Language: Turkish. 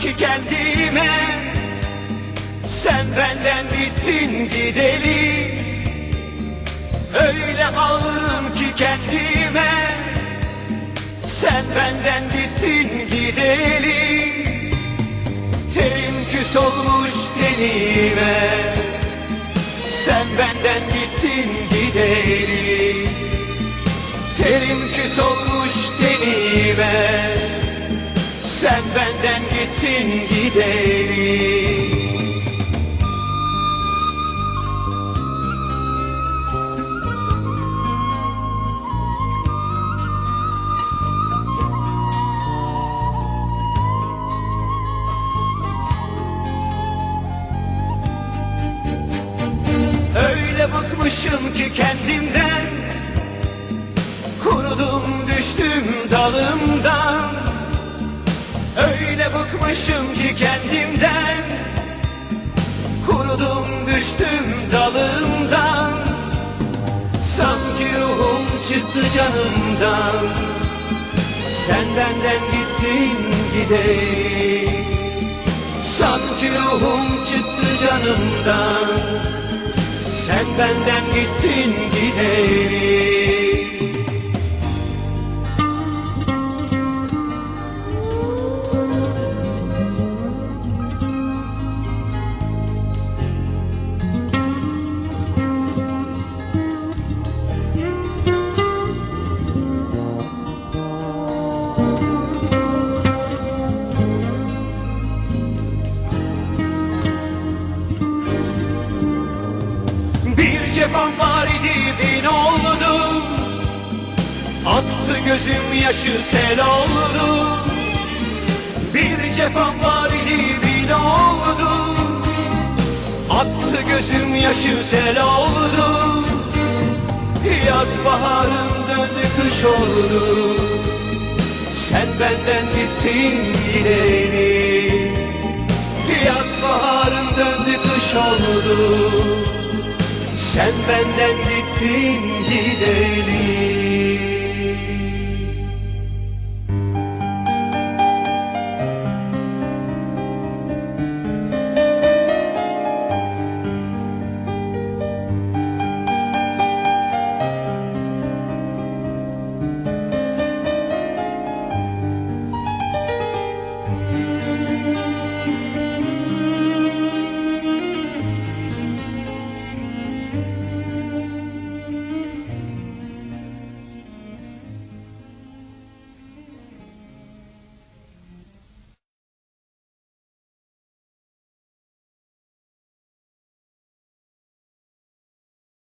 ki kendime. Sen benden bittin gideli. Öyle ağırım ki kendime benden gittin gideli. Terim küs olmuş tenime Sen benden gittin gideli. Terim küs olmuş tenime Sen benden gittin gideli bıkmışım ki kendimden. Kurudum düştüm dalımdan. Öyle bıkmışım ki kendimden. Kurudum düştüm dalımdan. Sanki ruhum çıktı canımdan. Sen benden gittin gideyim. Sanki ruhum çıktı canımdan Sen benden gittin gideri cefam var idi bin oldu. Aktı gözüm yaşı sel oldu. Bir cefam var idi bin oldu. Aktı gözüm yaşı sel oldu. Yaz baharım döndü kış oldu. Sen benden gittin gideni. Yaz baharım döndü kış oldu Sen benden gittin gideli